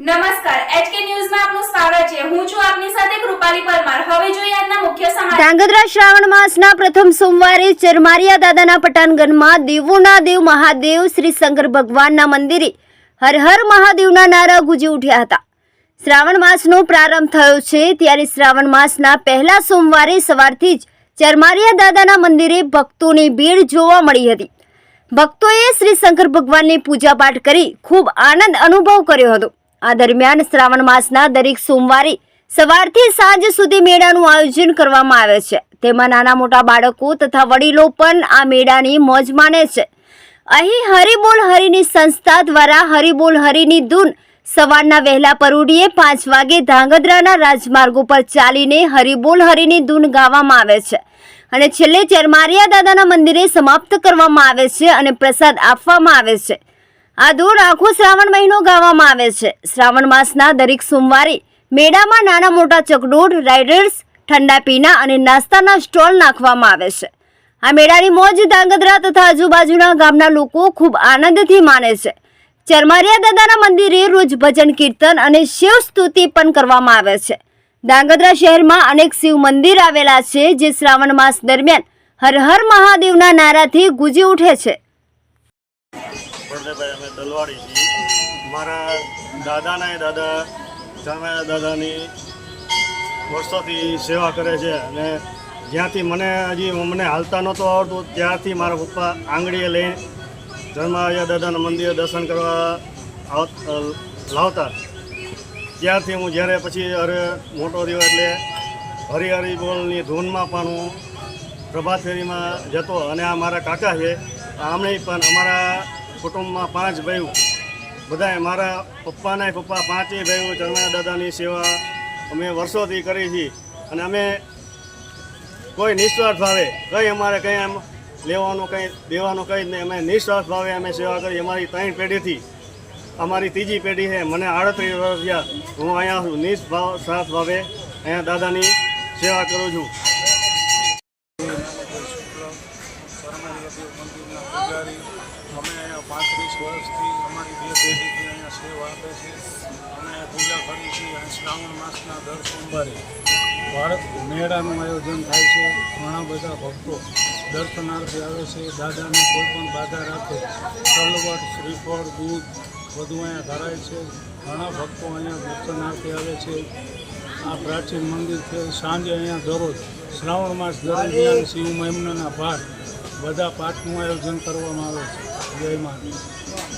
નમસ્કાર શ્રાવણ માસના પ્રથમ સોમવારે ચરમારિયા દાદાના પટાનગઢમાં દેવોના દેવ મહાદેવ શ્રી ભગવાનના મંદિરે હર મહાદેવના નારા ગુંજી ઉઠ્યા હતા. શ્રાવણ માસનો પ્રારંભ થયો છે ત્યારે શ્રાવણ માસના પહેલા સોમવારે સવારથી જ ચરમારિયા દાદાના મંદિરે ભક્તોની ભીડ જોવા મળી હતી. ભક્તોએ શ્રી શંકર ભગવાનની પૂજાપાઠ કરી ખૂબ આનંદ અનુભવ કર્યો હતો. આ દરમિયાન શ્રાવણ માસના દરેક સોમવારે સવારથી સાંજ સુધી મેળાનું આયોજન કરવામાં આવે છે. તેમાં નાના મોટા બાળકો તથા વડીલો પણ આ મેળાની મોજ માણે છે. અહીં હરિબોલ હરિની સંસ્થા દ્વારા હરિબોલ હરિની ધૂન સવારના વહેલા પરુડીએ પાંચ વાગે ધાંગધ્રાના રાજમાર્ગો પર ચાલીને હરિબોલ હરિની ધૂન ગાવામાં આવે છે અને છેલ્લે ચરમારિયા દાદાના મંદિરે સમાપ્ત કરવામાં આવે છે અને પ્રસાદ આપવામાં આવે છે. આ દૂર આખો શ્રાવણ મહિનો ગાવામાં આવે છે. શ્રાવણ માસના દરેક સોમવારે મેળામાં નાના મોટા ચકડોળ, રાઇડર્સ, ઠંડા પીણા અને નાસ્તાના સ્ટોલ નાખવામાં આવે છે. આ મેળાની મોજ ધાંગધ્રા તથા આજુબાજુના ગામના લોકો ખૂબ આનંદથી માને છે. ચરમારિયા દાદાના મંદિરે રોજ ભજન, કીર્તન અને શિવ સ્તુતિ પણ કરવામાં આવે છે. ધાંગધ્રા શહેરમાં અનેક શિવ મંદિર આવેલા છે, જે શ્રાવણ માસ દરમિયાન હર હર મહાદેવના નારાથી ગુજી ઉઠે છે. બળદેવભાઈ અમે દલવાડી છીએ. મારા દાદાના દાદા ચામયા દાદાની વર્ષોથી સેવા કરે છે અને જ્યાંથી મને હજી મને હાલતા નહોતું આવડતું ત્યારથી મારા પપ્પા આંગળીએ લઈને ધર્માયા દાદાના મંદિરે દર્શન કરવા લાવતા. ત્યારથી હું જ્યારે પછી અરે મોટો રહ્યો એટલે હરિહરી બોલની ધૂનમાં પણ હું પ્રભાત ફેરીમાં જતો અને આ મારા કાકા છે આમણે પણ અમારા કુટુંબમાં પાંચ ભાઈઓ. બધાએ મારા પપ્પાના પપ્પા પાંચેય ભાઈઓ, ચરણા દાદાની સેવા અમે વર્ષોથી કરી છીએ અને અમે કોઈ નિસ્વાર્થ ભાવે, કંઈ અમારે કંઈ એમ લેવાનું કંઈ, દેવાનું કંઈ જ નહીં. અમે નિસ્વાર્થ ભાવે અમે સેવા કરી. અમારી ત્રણ પેઢીથી, અમારી ત્રીજી પેઢી છે. મને આડત્રીસ વર્ષ થયા. હું અહીંયા છું. નિસ્ભાવ સ્વાર્થ ભાવે અહીંયા દાદાની સેવા કરું છું. મંદિરના પૂજારી. અમે અહીંયા પાંત્રીસ વર્ષથી અમારી બે પેઢીથી અહીંયા સેવા આપે છે. અમે પૂજા કરી છીએ શ્રાવણ માસના દર સોમવારે ભારત મેળાનું આયોજન થાય છે. ઘણા બધા ભક્તો દર્શનાર્થે આવે છે. દાદાને કોઈ પણ બાધા રાખે, તલવટ, શ્રીફળ, દૂધ બધું અહીંયા ધરાય છે. ઘણા ભક્તો અહીંયા દર્શનાર્થે આવે છે. આ પ્રાચીન મંદિર છે. સાંજે અહીંયા દરરોજ શ્રાવણ માસ દરમિયાન શિવ મહિમનાના પાઠ બધા પાઠનું આયોજન કરવામાં આવે છે. જય માતા